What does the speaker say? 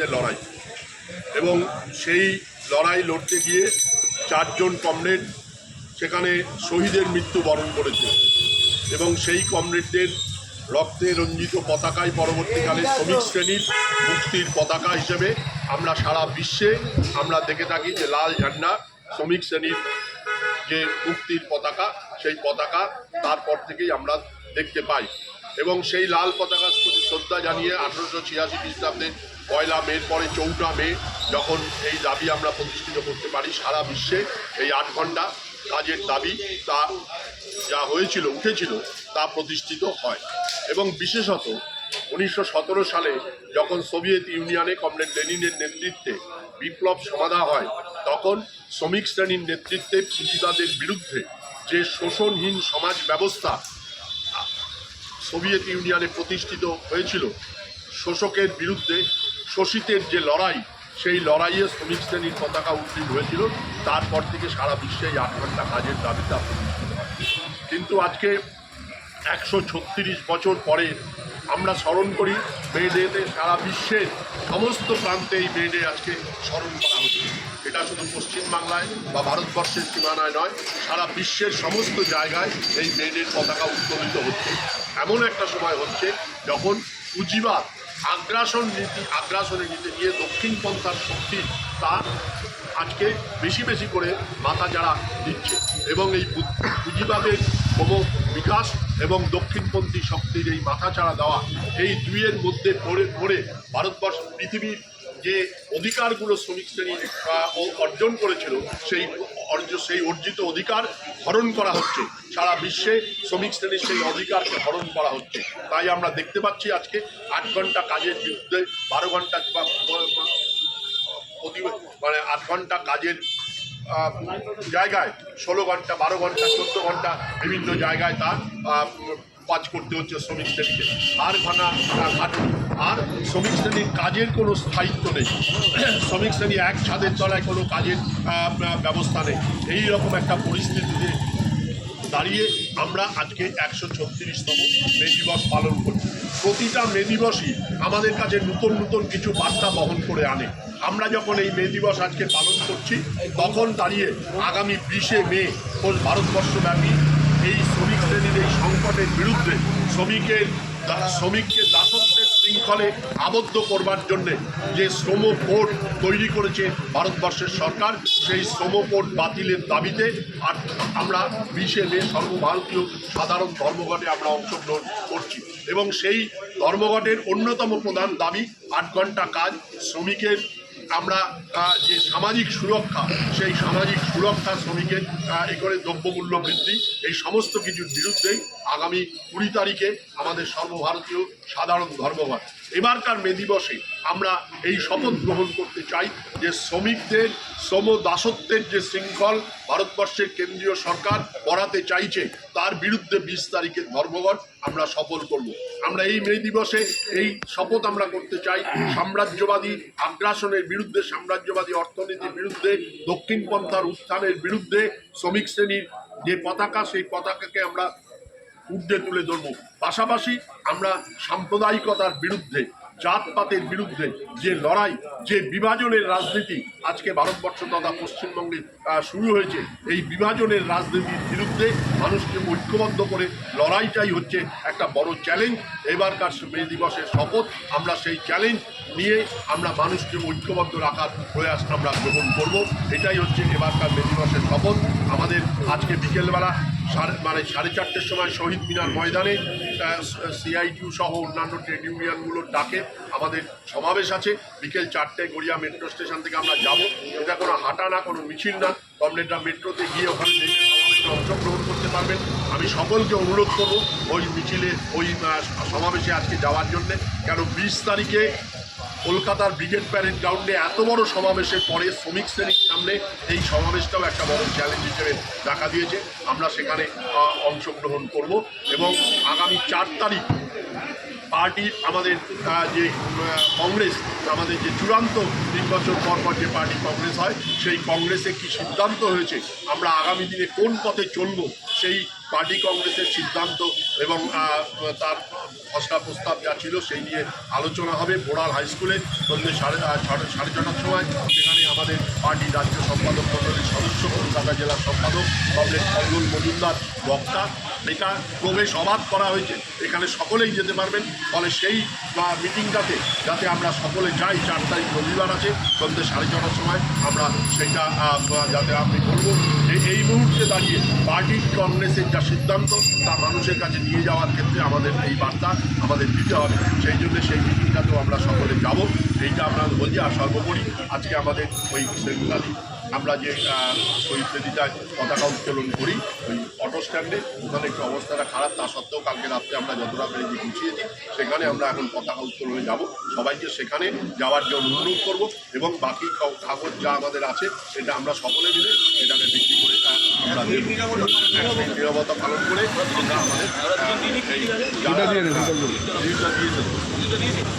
নেতৃত্বে লড়াই। এবং সেই লড়াই লড়তে গিয়ে চারজন কমরেড সেখানে শহীদের মৃত্যু বরণ করেছে। এবং সেই কমরেডদের রক্তে রঞ্জিত পতাকায় পরবর্তীকালে শ্রমিক শ্রেণির মুক্তির পতাকা হিসেবে আমরা সারা বিশ্বে আমরা দেখে থাকি যে লাল ঝান্ডা শ্রমিক শ্রেণির যে মুক্তির পতাকা, সেই পতাকা তারপর থেকেই আমরা দেখতে পাই। এবং সেই লাল পতাকার প্রতি শ্রদ্ধা জানিয়ে আঠারোশো ছিয়াশি খ্রিস্টাব্দে পয়লা মের পরে চৌঠা মে যখন এই দাবি আমরা প্রতিষ্ঠিত করতে পারি সারা বিশ্বে, এই আট ঘণ্টা কাজের দাবি তা যা হয়েছিল, উঠেছিল, তা প্রতিষ্ঠিত হয়। এবং বিশেষত উনিশশো সতেরো সালে যখন সোভিয়েত ইউনিয়নে কমরেড লেনিনের নেতৃত্বে বিপ্লব সমাধা হয়, তখন শ্রমিক শ্রেণির নেতৃত্বে পুঁজিবাদের বিরুদ্ধে যে শোষণহীন সমাজ ব্যবস্থা সোভিয়েত ইউনিয়নে প্রতিষ্ঠিত হয়েছিল। শোষকের বিরুদ্ধে শোষিতের যে লড়াই, সেই লড়াইয়ে শ্রমিক শ্রেণির পতাকা উত্তীর্ণ হয়েছিল। তারপর থেকে সারা বিশ্বে এই আট ঘণ্টা কাজের দাবিটা প্রতিষ্ঠিত হয় কিন্তু আজকে একশো ছত্রিশ বছর পরে আমরা স্মরণ করি মে সারা বিশ্বের সমস্ত প্রান্তে এই মে আজকে স্মরণ করা হচ্ছে। এটা শুধু পশ্চিমবাংলায় বা ভারতবর্ষের সীমানায় নয়, সারা বিশ্বের সমস্ত জায়গায় এই মে ডের পতাকা উত্তোলিত হচ্ছে। এমন একটা সময় হচ্ছে যখন পুঁজিবাদ, আগ্রাসন নীতি, আগ্রাসনের নীতি নিয়ে দক্ষিণ পন্থার শক্তি তা আজকে বেশি বেশি করে মাথা যারা দিচ্ছে এবং এই পুঁজিবাদের ক্রম বিকাশ এবং দক্ষিণপন্থী শক্তির এই মাথা মাথাচাড়া দেওয়া এই দুইয়ের মধ্যে পড়ে পড়ে ভারতবর্ষ, পৃথিবীর যে অধিকারগুলো শ্রমিক শ্রেণি অর্জন করেছিল সেই অর্জ সেই অর্জিত অধিকার হরণ করা হচ্ছে। সারা বিশ্বে শ্রমিক শ্রেণির সেই অধিকারকে হরণ করা হচ্ছে। তাই আমরা দেখতে পাচ্ছি আজকে আট ঘণ্টা কাজের বিরুদ্ধে বারো ঘণ্টা মানে আট ঘণ্টা কাজের জায়গায় ষোলো ঘণ্টা বারো ঘণ্টা চোদ্দ ঘণ্টা বিভিন্ন জায়গায় তা আহ, কাজ করতে হচ্ছে শ্রমিক শ্রেণীকে আর ঘনা খাটুনি আর শ্রমিক শ্রেণির কাজের কোনো স্থায়িত্ব নেই। শ্রমিক শ্রেণি এক ছাদের তলায় কোনো কাজের ব্যবস্থা নেই। এই রকম একটা পরিস্থিতিতে দাঁড়িয়ে আমরা আজকে একশো ছত্রিশতম মে দিবস পালন করছি। প্রতিটা মে দিবসই আমাদের কাছে নতুন নতুন কিছু বার্তা বহন করে আনে। আমরা যখন এই মে দিবস আজকে পালন করছি, তখন দাঁড়িয়ে আগামী বিশে মে ভারতবর্ষব্যাপী এই শ্রমিক শ্রেণির এই সংকটের বিরুদ্ধে শ্রমিকের শ্রমিককে দাসত্বের শৃঙ্খলে আবদ্ধ করবার জন্যে যে শ্রম কোড তৈরি করেছে ভারতবর্ষের সরকার, সেই শ্রম কোড বাতিলের দাবিতে আর আমরা বিশে মে সর্বভারতীয় সাধারণ ধর্মঘটে আমরা অংশগ্রহণ করছি। এবং সেই ধর্মঘটের অন্যতম প্রধান দাবি আট ঘণ্টা কাজ শ্রমিকের আমরা যে সামাজিক সুরক্ষা, সেই সামাজিক সুরক্ষা শ্রমিকের এ করে দ্রব্যমূল্য বৃদ্ধি, এই সমস্ত কিছুর বিরুদ্ধেই আগামী কুড়ি তারিখে আমাদের সর্বভারতীয় সাধারণ ধর্মঘট। এবারকার মে দিবসে আমরা এই শপথ গ্রহণ করতে চাই যে শ্রমিকদের, শ্রম দাসত্বের যে শৃঙ্খল ভারতবর্ষের কেন্দ্রীয় সরকার করাতে চাইছে, তার বিরুদ্ধে বিশ তারিখের ধর্মঘট আমরা সফল করব। আমরা এই মে দিবসে এই শপথ আমরা করতে চাই সাম্রাজ্যবাদী আগ্রাসনের বিরুদ্ধে, সাম্রাজ্যবাদী অর্থনীতির বিরুদ্ধে দক্ষিণপন্থার উত্থানের বিরুদ্ধে শ্রমিক শ্রেণির যে পতাকা, সেই পতাকাকে আমরা ঊর্ধ্বে তুলে ধরব। পাশাপাশি আমরা সাম্প্রদায়িকতার বিরুদ্ধে, জাতপাতের বিরুদ্ধে যে লড়াই, যে বিভাজনের রাজনীতি আজকে ভারতবর্ষ তথা পশ্চিমবঙ্গে শুরু হয়েছে, এই বিভাজনের রাজনীতির বিরুদ্ধে মানুষকে ঐক্যবদ্ধ করে লড়াইটাই হচ্ছে একটা বড় চ্যালেঞ্জ এবারকার মে দিবসের শপথ, আমরা সেই চ্যালেঞ্জ নিয়ে আমরা মানুষকে ঐক্যবদ্ধ রাখার প্রয়াস আমরা গ্রহণ করব। এটাই হচ্ছে এবারকার মে দিবসের শপথ। আমাদের আজকে বিকেলবেলা সাড়ে মানে সাড়ে চারটের সময় শহীদ মিনার ময়দানে সিআইটিউ সহ অন্যান্য ট্রেড ইউনিয়নগুলোর ডাকে আমাদের সমাবেশ আছে। বিকেল চারটায় গড়িয়া মেট্রো স্টেশন থেকে আমরা যাব। এটা কোনো হাঁটা না, কোনো মিছিল না। কমরেডরা মেট্রোতে গিয়ে ওখানে অংশগ্রহণ করতে পারবেন। আমি সকলকে অনুরোধ করব ওই মিছিলে, ওই সমাবেশে আজকে যাওয়ার জন্যে। কেন বিশ তারিখে কলকাতার ব্রিগেড প্যারেড গ্রাউন্ডে এত বড় সমাবেশের পরে শ্রমিক শ্রেণির সামনে এই সমাবেশটাও একটা বড় চ্যালেঞ্জ হিসেবে দেখা দিয়েছে। আমরা সেখানে অংশগ্রহণ করব এবং আগামী চার তারিখ পার্টি আমাদের যে কংগ্রেস, আমাদের যে চূড়ান্ত তিন বছর পর পর যে পার্টি কংগ্রেস হয়, সেই কংগ্রেসে কি সিদ্ধান্ত হয়েছে, আমরা আগামী দিনে কোন পথে চলব, সেই পার্টি কংগ্রেসের সিদ্ধান্ত এবং তার খসড়া প্রস্তাব যা ছিল সেই নিয়ে আলোচনা হবে বোড়াল হাই স্কুলে সন্ধ্যে সাড়ে সাড়ে ছটার সময়। সেখানে আমাদের পার্টি রাজ্য সম্পাদক মণ্ডলীর সদস্য, কলকাতা জেলার সম্পাদক কমরেড কমলুল মজুমদার, বক্তা। এটা প্রবেশ অবাধ করা হয়েছে। এখানে সকলেই যেতে পারবেন। ফলে সেই বা মিটিংটাতে যাতে আমরা সকলে যাই, চার তারিখ রবিবার আছে সন্ধ্যে সাড়ে ছটার সময় আমরা সেটা যাতে আমি বলব এই মুহূর্তে দাঁড়িয়ে পার্টি কংগ্রেসের যা সিদ্ধান্ত তা মানুষের কাছে নিয়ে যাওয়ার ক্ষেত্রে আমাদের এই বার্তা আমাদের দিতে হবে। সেই জন্য সেই মিটিংটাতেও আমরা সকলে যাব। এইটা আমরা বলছি, আর সর্বোপরি আজকে আমাদের ওই সেগুলারি আমরা যে শহীদ বেদিটায় পতাকা উত্তোলন করি, ওই অটো স্ট্যান্ডে, ওখানে একটু অবস্থাটা খারাপ, তা সত্ত্বেও কালকে রাত্রে আমরা যতটা পেরেছি গুছিয়েছি, সেখানে আমরা এখন পতাকা উত্তোলনে যাব। সবাইকে সেখানে যাওয়ার জন্য অনুরোধ করব এবং বাকি কাগজ যা আমাদের আছে, সেটা আমরা সকলে মিলে এটাকে আমরা নিরবতা পালন করে আমরা আমাদের